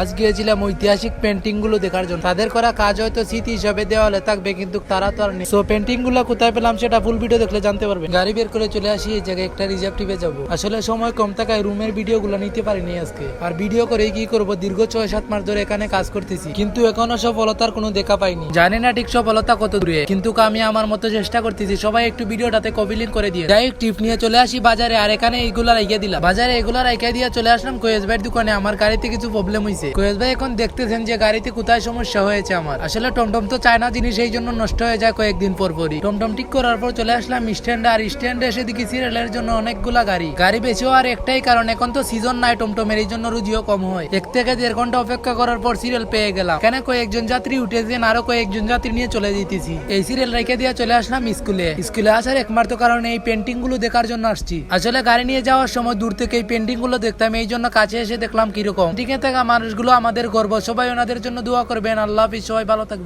আজ গিয়েছিলাম ঐতিহাসিক পেন্টিংগুলো দেখার জন্য। তাদের করা কাজ হয়তো স্মৃতি হিসাবে দেওয়ালে থাকবে, কিন্তু তারা তো আর নেই। সো পেন্টিংগুলো কোথায় পেলাম সেটা ফুল ভিডিও দেখলে জানতে পারবেন গাড়ি বের করে চলে আসি, এই জায়গায় একটা রিজার্ভ টিপে যাব। আসলে সময় কম থাকায় রুমের ভিডিও গুলো নিতে পারিনি আজকে। আর ভিডিও করে কি করব? দীর্ঘ ছয় সাত মাস ধরে এখানে কাজ করতেছি। কিন্তু এখনও সফলতার কোনো দেখা পাইনি। জানি না ঠিক সফলতা কত দূরে। কিন্তু আমি আমার মতো চেষ্টা করতেছি, সবাই একটু ভিডিওটাতে কপি লিঙ্ক করে দিয়ে। যাই টিপ নিয়ে চলে আসি বাজারে। আর এখানে এইগুলা রাইখা দিলাম। বাজারে এগুলা রাইখা দিয়ে চলে আসলাম কোয়েস ভাইয়ের দোকানে। আমার গাড়িতে কিছু প্রবলেম হয়েছে কোয়েস ভাই, এখন দেখতেছেন যে গাড়িতে কোথায় সমস্যা হয়েছে আমার। আসলে টমটম তো চায়না জিনিস এই জন্য নষ্ট হয়ে যায় কয়েকদিন পর পরই টমটম ঠিক করার পর চলে আসলাম স্ট্যান্ডে আর স্ট্যান্ডে এসে দেখি সিরিয়ালের জন্য অনেকগুলা গাড়ি। গাড়ি বেচেও আর একটাই কারণ, এখন তো সিজন নাই টমটমের, এই জন্য রুজিও কম হয়। এক থেকে দেড় ঘণ্টা অপেক্ষা করার পর সিরিয়াল পেয়ে গেলাম। কেন কয়েকজন যাত্রী উঠেছেন, আরও কয়েকজন যাত্রী নিয়ে চলে যেতেছি। এই সিরিয়াল রেখে দিয়ে চলে আসলাম স্কুলে। স্কুলে আসার একমাত্র কারণে এই পেন্টিংগুলো দেখার জন্য আসছি। আসলে গাড়ি নিয়ে যাওয়ার সময় দূর থেকে এই পেন্টিংগুলো দেখতাম, এই জন্য কাছে এসে দেখলাম কীরকম। ঠিক থাকা মানুষগুলো আমাদের গর্ব। সবাই ওনাদের জন্য দোয়া করবেন। আল্লাহ হাফিজ। সবাই ভালো থাকবে